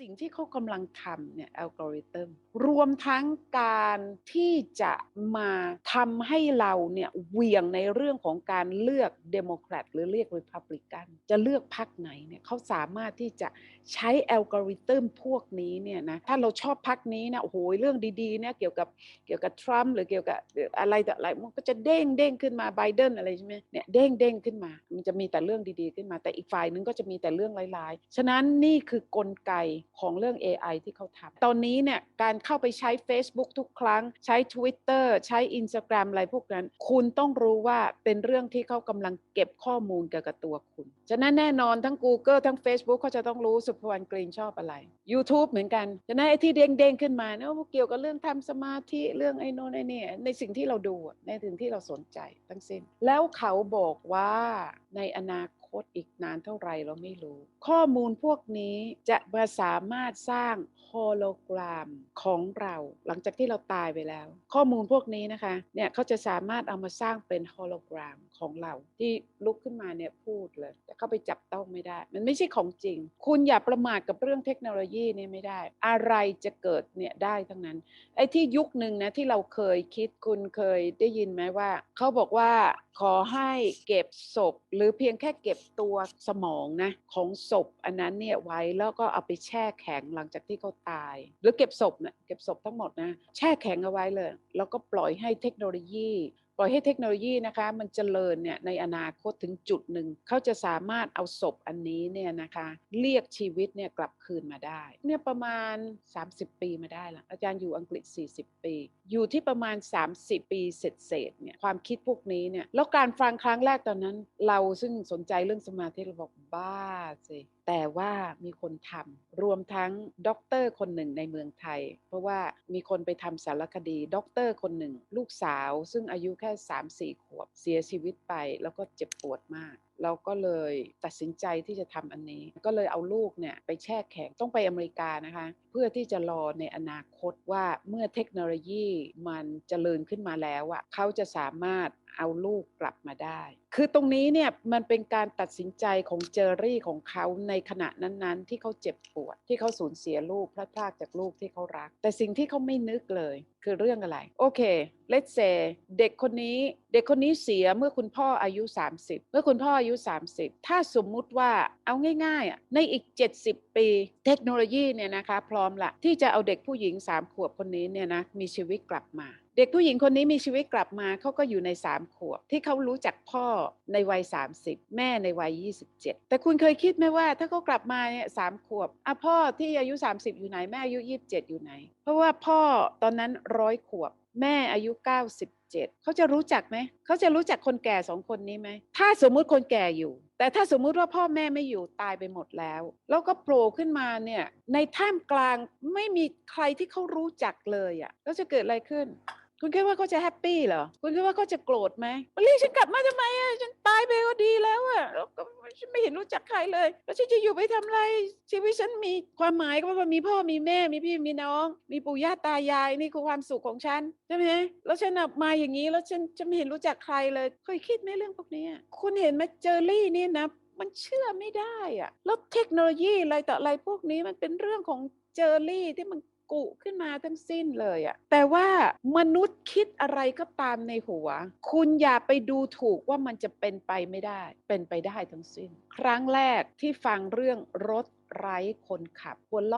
สิ่งที่เขากำลังทำเนี่ยอัลกอริทึมรวมทั้งการที่จะมาทำให้เราเนี่ยเวียงในเรื่องของการเลือกเดโมแครตหรือเรียกริพับลิกันจะเลือกพรรคไหนเนี่ยเขาสามารถที่จะใช้อัลกอริทึมพวกนี้เนี่ยนะถ้าเราชอบพรรคนี้นะโอ้โหเรื่องดีๆเนี่ยเกี่ยวกับเกี่ยวกับทรัมป์หรือเกี่ยวกับอะไรแต่อะไรมันก็จะเด้งเด้งขึ้นมาไบเดนอะไรใช่ไหมเนี่ยเด้งเด้งขึ้นมา มันจะมีแต่เรื่องดีๆขึ้นมา แต่อีกฝ่ายนึงก็จะมีแต่เรื่องร้ายๆฉะนั้นนี่คือกลไกของเรื่อง AI ที่เขาทำตอนนี้เนี่ยการเข้าไปใช้ Facebook ทุกครั้ง ใช้ Twitter ใช้ Instagram อะไรพวกนั้น คุณต้องรู้ว่าเป็นเรื่องที่เขากำลังเก็บข้อมูลเกี่ยวกับตัวคุณ ฉะนั้นแน่นอนทั้ง Google ทั้ง Facebook เขาจะต้องรู้สุภวรรณกรีนชอบอะไร YouTube เหมือนกัน ฉะนั้นไอ้ที่เด้งๆขึ้นมาเนี่ยเกี่ยวกับเรื่องทำสมาธิเรื่องไอ้โน่นไอ้นี่ในสิ่งที่เราดูในสิ่งที่เราสนใจทั้งสิ้น แล้วเขาบอกว่าในอนาค ตอีกนานเท่าไรเราไม่รู้ ข้อมูลพวกนี้จะมาสามารถสร้างโฮโลกรามของเราหลังจากที่เราตายไปแล้ว ข้อมูลพวกนี้นะคะเนี่ยเขาจะสามารถเอามาสร้างเป็นโฮโลกรามของเรา ที่ลุกขึ้นมาเนี่ยพูดเลย แต่เข้าไปจับต้องไม่ได้ มันไม่ใช่ของจริง คุณอย่าประมาทกับเรื่องเทคโนโลยีนี่ไม่ได้ อะไรจะเกิดเนี่ยได้ทั้งนั้นไอ้ที่ยุคหนึ่งนะที่เราเคยคิดคุณเคยได้ยินไหมว่า เขาบอกว่าขอให้เก็บศพหรือเพียงแค่เก็บตัวสมองนะของศพอันนั้นเนี่ยไว้แล้วก็เอาไปแช่แข็งหลังจากที่เขาตาย หรือเก็บศพนะเก็บศพทั้งหมดนะแช่แข็งเอาไว้เลย แล้วก็ปล่อยให้เทคโนโลยี ปล่อยให้เทคโนโลยีนะคะมันเจริญเนี่ยในอนาคตถึงจุดหนึ่งเขาจะสามารถเอาศพอันนี้เนี่ยนะคะเรียกชีวิตเนี่ยกลับคืนมาได้เนี่ยประมาณ 30 ปีมาได้ละอาจารย์อยู่อังกฤษ 40 ปี อยู่ที่ประมาณ 30 ปีเสร็จๆเนี่ยความคิดพวกนี้เนี่ยแล้วการฟังครั้งแรกตอนนั้น เราซึ่งสนใจเรื่องสมาธิเราบอก บ้าสิแต่ว่ามีคนทำรวมทั้งด็อกเตอร์คนหนึ่งในเมืองไทย เพราะว่ามีคนไปทำสารคดีด็อกเตอร์คนหนึ่ง ลูกสาว ซึ่งอายุแค่ 3-4 ขวบ เสียชีวิตไปแล้วก็เจ็บปวดมาก เราก็เลยตัดสินใจที่จะทำอันนี้ ก็เลยเอาลูกเนี่ยไปแช่แข็งต้องไปอเมริกานะคะ พื่อที่จะรอในอนาคตว่าเมื่อเทคโนโลยีมันเจริญขึ้นมาแล้วอะเขาจะสามารถเอาลูกกลับมาได้ คือตรงนี้เนี่ยมันเป็นการตัดสินใจของเจอรี่ของเขาในขณะนั้นๆ ที่เขาเจ็บปวด ที่เขาสูญเสียลูกพลาดพลาดจากลูกที่เขารัก แต่สิ่งที่เขาไม่นึกเลย คือเรื่องอะไร โอเค let's say เด็กคนนี้ เด็กคนนี้เสียเมื่อคุณพ่ออายุ 30 เมื่อคุณพ่ออายุ 30 ถ้าสมมุติว่าเอาง่ายๆอะในอีก 70 ปี เทคโนโลยีเนี่ยนะคะพร้อมละที่จะเอาเด็กผู้หญิง3ขวบคนนี้เนี่ยนะมีชีวิตกลับมา เด็กผู้หญิงคนนี้มีชีวิตกลับมาเขาก็อยู่ใน3ขวบ ที่เขารู้จักพ่อในวัย 30 แม่ในวัย 27 แต่คุณเคยคิดไหมว่าถ้าเขากลับมาเนี่ยสามขวบอะพ่อที่อายุ 30 อยู่ไหนแม่อายุ 27 อยู่ไหน เพราะว่าพ่อตอนนั้นร้อยขวบ แม่อายุ97เขาจะรู้จักไหม เขาจะรู้จักคนแก่สองคนนี้ไหม ถ้าสมมุติคนแก่อยู่ แต่ถ้าสมมุติว่าพ่อแม่ไม่อยู่ตายไปหมดแล้ว แล้วก็โผล่ขึ้นมาเนี่ยในท่ามกลางไม่มีใครที่เขารู้จักเลยอะ่ะแล้วจะเกิดอะไรขึ้น คุณคิดว่าเขาจะแฮปปี้เหรอ คุณคิดว่าเขาจะโกรธไหมเรียกฉันกลับมาทำไมอะฉันตายไปก็ดีแล้วอะแล้วก็ฉันไม่เห็นรู้จักใครเลย แล้วฉันจะอยู่ไปทำอะไร ชีวิตฉันมีความหมายก็ว่ามีพ่อมีแม่มีพี่มีน้อง มีปู่ย่าตายายนี่คือความสุขของฉันใช่ไหมแล้วฉันมาอย่างนี้แล้วฉันจะไม่เห็นรู้จักใครเลยเคยคิดไหมเรื่องพวกนี้คุณเห็นไหมเจอรี่นี่นะมันเชื่อไม่ได้อะแล้วเทคโนโลยีอะไรต่ออะไรพวกนี้มันเป็นเรื่องของเจอรี่ที่มัน กุขึ้นมาทั้งสิ้นเลยอะแต่ว่ามนุษย์คิดอะไรก็ตามในหัว คุณอย่าไปดูถูกว่ามันจะเป็นไปไม่ได้ เป็นไปได้ทั้งสิ้น ครั้งแรกที่ฟังเรื่องรถไร้คนขับหัว